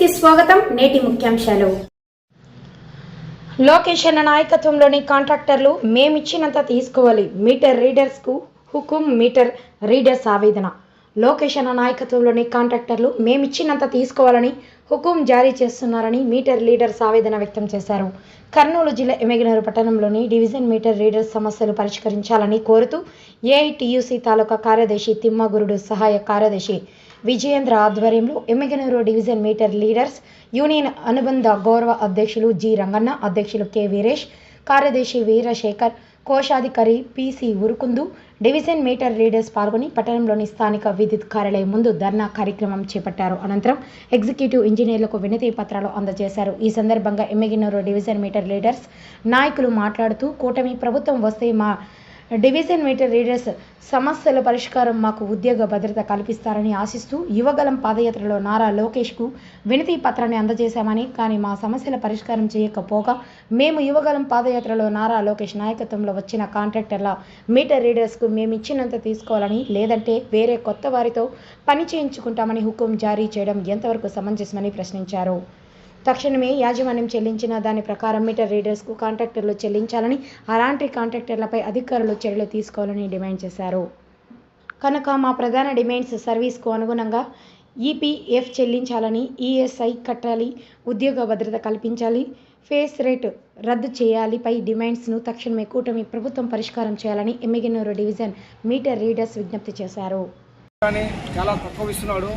కి స్వాగతం నేటి ముఖ్యాంశాలు. లోకేష్ అన్న నాయకత్వంలోని కాంట్రాక్టర్లు మేమిచ్చినంత తీసుకోవాలి. మీటర్ రీడర్స్కు హుకుం మీటర్ రీడర్స్ ఆవేదన. లోకేష్ అన్న నాయకత్వంలోని కాంట్రాక్టర్లు మేమిచ్చినంత తీసుకోవాలని హుకుం జారీ చేస్తున్నారని మీటర్ లీడర్స్ ఆవేదన వ్యక్తం చేశారు. కర్నూలు జిల్లా ఎమ్మెగినూరు పట్టణంలోని డివిజన్ మీటర్ రీడర్స్ సమస్యలు పరిష్కరించాలని కోరుతూ ఏఐటియుసి తాలూకా కార్యదర్శి తిమ్మగురుడు సహాయ కార్యదర్శి విజయేంద్ర ఆధ్వర్యంలో Emmiganur division meter leaders union అనుబంధ గౌరవ అధ్యక్షులు జి రంగన్న అధ్యక్షులు కె వీరేష్ కార్యదర్శి వీరశేఖర్ కోశాధికారి PC Urukundu division meter leaders పాల్గొని పట్టణంలోని స్థానిక విద్యుత్ కార్యాలయం ముందు ధర్నా కార్యక్రమం చేపట్టారు. అనంతరం ఎగ్జిక్యూటివ్ ఇంజనీర్లకు వినతి పత్రాలు అందజేశారు. ఈ సందర్భంగా ఎమ్మెగినూరు డివిజన్ మీటర్ లీడర్స్ నాయకులు మాట్లాడుతూ కూటమి ప్రభుత్వం వస్తే మా డివిజన్ మీటర్ రీడర్స్ సమస్యల పరిష్కారం మాకు ఉద్యోగ భద్రత కల్పిస్తారని ఆశిస్తూ యువగలం పాదయాత్రలో నారా లోకేష్కు వినతి పత్రాన్ని అందజేశామని కానీ మా సమస్యల పరిష్కారం చేయకపోగా మేము యువగలం పాదయాత్రలో నారా లోకేష్ నాయకత్వంలో వచ్చిన కాంట్రాక్టర్ల మీటర్ రీడర్స్కు మేము ఇచ్చినంత తీసుకోవాలని లేదంటే వేరే కొత్త వారితో పని చేయించుకుంటామని హుకుం జారీ చేయడం ఎంతవరకు సమంజసమని ప్రశ్నించారు. తక్షణమే యాజమాన్యం చెల్లించిన దాని ప్రకారం మీటర్ రీడర్స్కు కాంట్రాక్టర్లు చెల్లించాలని అలాంటి కాంట్రాక్టర్లపై అధికారులు చర్యలు తీసుకోవాలని డిమాండ్ చేశారు. కనుక మా ప్రధాన డిమాండ్స్ సర్వీస్కు అనుగుణంగా ఈపీఎఫ్ చెల్లించాలని ఈఎస్ఐ కట్టాలి ఉద్యోగ భద్రత కల్పించాలి ఫేస్ రేట్ రద్దు చేయాలి పై డిమాండ్స్ను తక్షణమే కూటమి ప్రభుత్వం పరిష్కారం చేయాలని ఎమ్మిగనూరు డివిజన్ మీటర్ రీడర్స్ విజ్ఞప్తి చేశారు. చాలా తక్కువ ఇస్తున్నాడు.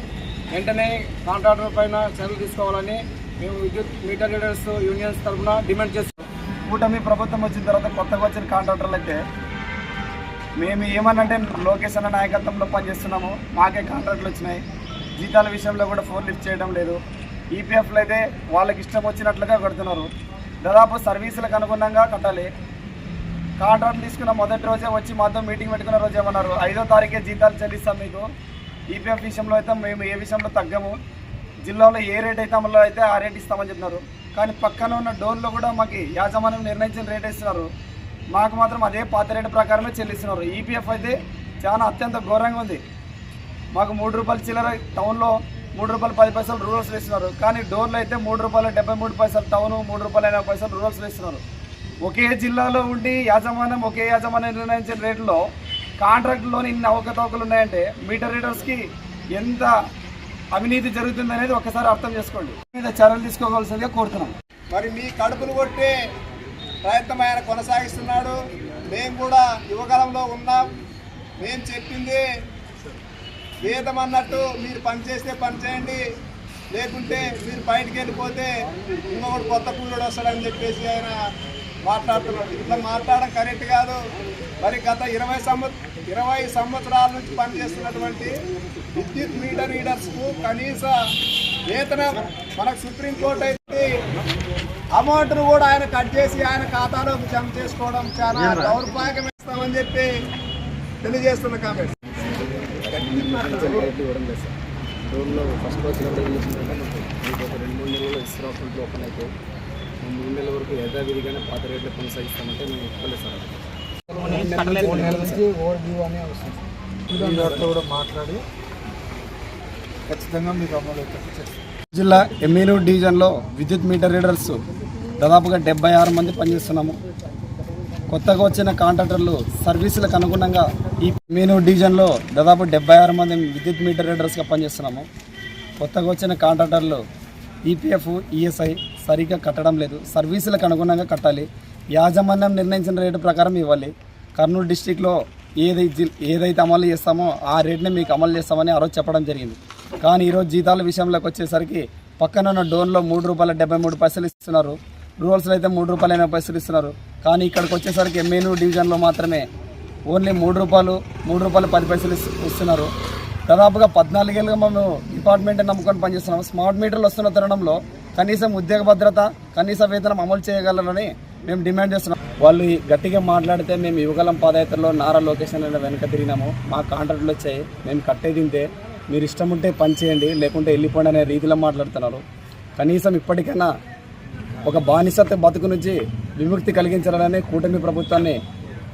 వెంటనే కాంట్రాక్టర్ పైన చర్యలు తీసుకోవాలని మేము విద్యుత్ మీటర్ రీడర్స్ యూనియన్స్ తరఫున డిమాండ్ చేస్తాం కూటమి ప్రభుత్వం వచ్చిన తర్వాత కొత్తగా వచ్చిన కాంట్రాక్టర్లు అయితే మేము ఏమనంటే లోకేష్ అన్న నాయకత్వంలో పనిచేస్తున్నాము. మాకే కాంట్రాక్ట్లు వచ్చినాయి. జీతాల విషయంలో కూడా ఫోన్ లిఫ్ట్ చేయడం లేదు. ఈపీఎఫ్లు అయితే వాళ్ళకి ఇష్టం వచ్చినట్లుగా కడుతున్నారు. దాదాపు సర్వీసులకు అనుగుణంగా కట్టాలి. కాంట్రాక్ట్ తీసుకున్న మొదటి రోజే వచ్చి మాతో మీటింగ్ పెట్టుకున్న రోజు ఏమన్నారు? ఐదో తారీఖే జీతాలు చెల్లిస్తాం మీకు. ఈపీఎఫ్ విషయంలో అయితే మేము ఏ విషయంలో తగ్గము. జిల్లాలో ఏ రేట్ అయితే అమలు అయితే ఆ రేట్ ఇస్తామని చెప్తున్నారు కానీ పక్కన ఉన్న డోర్లో కూడా మాకు యాజమాన్యం నిర్ణయించిన రేట్ ఇస్తున్నారు. మాకు మాత్రం అదే పాత రేటు ప్రకారమే చెల్లిస్తున్నారు. ఈపీఎఫ్ అయితే చాలా అత్యంత ఘోరంగా ఉంది. మాకు మూడు రూపాయల చిల్లర టౌన్లో మూడు రూపాయలు పది పైసలు రూరల్స్ వేస్తున్నారు కానీ డోర్లో అయితే మూడు రూపాయల డెబ్బై మూడు పైసలు టౌన్ మూడు రూపాయల ఎనభై పైసలు రూరల్స్ వేస్తున్నారు ఒకే జిల్లాలో ఉండి యాజమాన్యం ఒకే యాజమాన్యం నిర్ణయించిన రేట్లో కాంట్రాక్టులోని ఇన్ని అవకతవకలు ఉన్నాయంటే మీటర్ రీడర్స్కి ఎంత అవినీతి జరుగుతుంది అనేది ఒకసారి అర్థం చేసుకోండి. మీద చర్యలు తీసుకోవాల్సిందిగా కోరుతున్నాం. మరి మీ కడుపులు కొట్టే ప్రయత్నం ఆయన కొనసాగిస్తున్నాడు. మేము కూడా యువకాలంలో ఉన్నాం. మేము చెప్పింది వేదం అన్నట్టు మీరు పని చేస్తే పని చేయండి. లేకుంటే మీరు బయటికి వెళ్ళిపోతే ఇంకొకటి కొత్త కూలీడు వస్తాడని చెప్పేసి ఆయన మాట్లాడుతున్నాడు ఇట్లా మాట్లాడడం కరెక్ట్ కాదు. మరి గత ఇరవై సంవత్సర ఇరవై సంవత్సరాల నుంచి పనిచేస్తున్నటువంటి విద్యుత్ మీటర్ రీడర్స్కు కనీస వేతనం మనకు సుప్రీంకోర్టు అయితే అమౌంట్ను కూడా ఆయన కట్ చేసి ఆయన ఖాతాలోకి జమ చేసుకోవడం చాలా దౌర్భాగ్యం ఇస్తామని చెప్పి తెలియజేస్తున్న కామెంట్. రోడ్లో ఫస్ట్ వచ్చినప్పుడు మీకు ఒక రెండు మూడు నెలలు ఇస్రా అకౌంట్లు ఓపెన్ అయితే మేము మూడు నెలల వరకు యథావిధిగానే పాత రేట్లు కొనసాగిస్తామంటే మేము ఒప్పుకోలేదు సార్ అది. మూడు నెలల నుంచి ఓవర్ డ్యూ అనే వస్తుంది. వీళ్ళతో కూడా మాట్లాడి ఖచ్చితంగా మీకు అమలు చేస్తాం జిల్లా ఎమ్మెనూరు డివిజన్లో విద్యుత్ మీటర్ రీడర్స్ దాదాపుగా డెబ్బై ఆరు మంది పనిచేస్తున్నాము. కొత్తగా వచ్చిన కాంట్రాక్టర్లు సర్వీసులకు అనుగుణంగా ఈ ఎమ్మెనూరు డివిజన్లో దాదాపు డెబ్బై ఆరు మంది విద్యుత్ మీటర్ రీడర్స్గా పనిచేస్తున్నాము. కొత్తగా వచ్చిన కాంట్రాక్టర్లు ఈపీఎఫ్ ఈఎస్ఐ సరిగ్గా కట్టడం లేదు. సర్వీసులకు అనుగుణంగా కట్టాలి. యాజమాన్యం నిర్ణయించిన రేటు ప్రకారం ఇవ్వాలి. కర్నూలు డిస్టిక్లో ఏదై ఏదైతే అమలు చేస్తామో ఆ రేట్ని మీకు అమలు చేస్తామని ఆ రోజు చెప్పడం జరిగింది. కానీ ఈరోజు జీతాల విషయంలోకి వచ్చేసరికి పక్కన ఉన్న డోన్లో మూడు రూపాయల డెబ్బై మూడు పైసలు ఇస్తున్నారు. రూరల్స్లో అయితే మూడు రూపాయల ఎనభై పైసలు ఇస్తున్నారు. కానీ ఇక్కడికి వచ్చేసరికి ఎమ్మెన్యూ డివిజన్లో మాత్రమే ఓన్లీ మూడు రూపాయలు మూడు రూపాయలు పది పైసలు ఇస్తున్నారు. దాదాపుగా పద్నాలుగేళ్ళుగా మేము డిపార్ట్మెంట్ నమ్ముకొని పనిచేస్తున్నాం స్మార్ట్ మీటర్లు వస్తున్న తరుణంలో కనీసం ఉద్యోగ భద్రత కనీస వేతనం అమలు చేయగలరని మేము డిమాండ్ చేస్తున్నాం. వాళ్ళు గట్టిగా మాట్లాడితే మేము యువగలం పాదయాత్రలో నారా లొకేషన్ వెనక తిరిగినాము. మా కాంట్రాక్టులు వచ్చాయి. మేము కట్టేది తింటే మీరు ఇష్టం ఉంటే పని చేయండి లేకుంటే వెళ్ళిపోండి అనే రీతిలో మాట్లాడుతున్నారు. కనీసం ఇప్పటికైనా ఒక బానిసత్వ బతుకు నుంచి విముక్తి కలిగించాలని కూటమి ప్రభుత్వాన్ని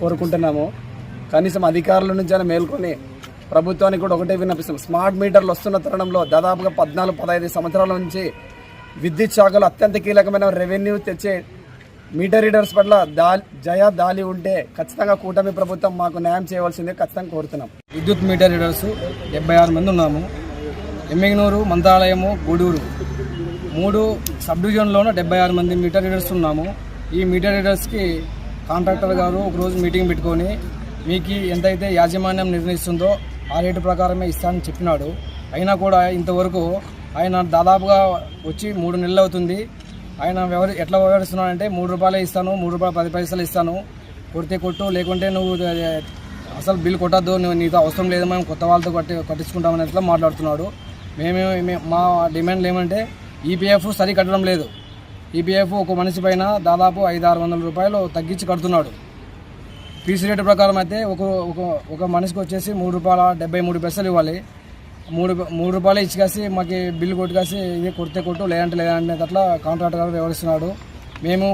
కోరుకుంటున్నాము. కనీసం అధికారుల నుంచి అయినా మేల్కొని ప్రభుత్వానికి కూడా ఒకటే విన్నపిస్తాం స్మార్ట్ మీటర్లు వస్తున్న తరుణంలో దాదాపుగా పద్నాలుగు పదహైదు సంవత్సరాల నుంచి విద్యుత్ శాఖలో అత్యంత కీలకమైన రెవెన్యూ తెచ్చే మీటర్ రీడర్స్ పట్ల దా జయ దాలి ఉంటే ఖచ్చితంగా కూటమి ప్రభుత్వం మాకు న్యాయం చేయవలసిందే ఖచ్చితంగా కోరుతున్నాం. విద్యుత్ మీటర్ రీడర్స్ డెబ్బై ఆరు మంది ఉన్నాము. ఎమ్మిగనూరు మంత్రాలయము గూడూరు మూడు సబ్ డివిజన్లోనూ డెబ్బై ఆరు మంది మీటర్ రీడర్స్ ఉన్నాము. ఈ మీటర్ రీడర్స్కి కాంట్రాక్టర్ గారు ఒకరోజు మీటింగ్ పెట్టుకొని మీకు ఎంతైతే యాజమాన్యం నిర్ణయిస్తుందో ఆ రేటు ప్రకారమే ఇస్తానని చెప్పినాడు. అయినా కూడా ఇంతవరకు ఆయన దాదాపుగా వచ్చి మూడు నెలలు అవుతుంది. ఆయన వ్యవహరి ఎట్లా వ్యవహరిస్తున్నాడంటే మూడు రూపాయలే ఇస్తాను మూడు రూపాయలు పది పైసలు ఇస్తాను. కొడితే కొట్టు లేకుంటే నువ్వు అసలు బిల్ కొట్టద్దు నువ్వు నీతో అవసరం లేదు మేము కొత్త వాళ్ళతో కట్టి కట్టించుకుంటామని అట్లా మాట్లాడుతున్నాడు. మేము మా డిమాండ్లు ఏమంటే ఈపీఎఫ్ సరి కట్టడం లేదు. ఈపీఎఫ్ ఒక మనిషి పైన దాదాపు ఐదు ఆరు వందల రూపాయలు తగ్గించి కడుతున్నాడు. పీసీ రేటు ప్రకారం అయితే ఒక ఒక ఒక మనిషికి వచ్చేసి మూడు రూపాయల డెబ్బై మూడు పైసలు ఇవ్వాలి. మూడు మూడు రూపాయలు ఇచ్చి కాసి మాకు బిల్లు కొట్టుకాసి ఇది కొడితే కొట్టు లేదంటే లేదంటే అట్లా కాంట్రాక్టర్ గారు వ్యవహరిస్తున్నాడు. మేము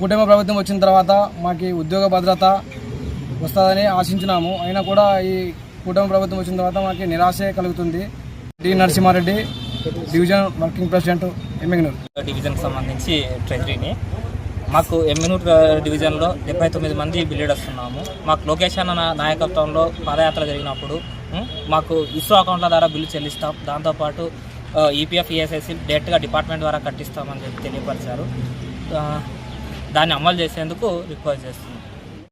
కుటుంబ ప్రభుత్వం వచ్చిన తర్వాత మాకు ఉద్యోగ భద్రత వస్తుందని ఆశించినాము. అయినా కూడా ఈ కుటుంబ ప్రభుత్వం వచ్చిన తర్వాత మాకు నిరాశే కలుగుతుంది. D Narasimha Reddy division working president Emmiganur. డివిజన్కి సంబంధించి ట్రెజరీని మాకు ఎమ్మెనూర్ డివిజన్లో డెబ్బై తొమ్మిది మంది బిల్లీడర్స్ ఉన్నాము మాకు లొకేషన్ అన్న నాయకత్వంలో పాదయాత్ర జరిగినప్పుడు మాకు ఇస్రో అకౌంట్ల ద్వారా బిల్లు చెల్లిస్తాం. దాంతోపాటు ఈపీఎఫ్ ఈఎస్ఎస్సి డైరెక్ట్గా డిపార్ట్మెంట్ ద్వారా కట్టిస్తామని చెప్పి తెలియపరిచారు. దాన్ని అమలు చేసేందుకు రిక్వెస్ట్ చేస్తున్నాం.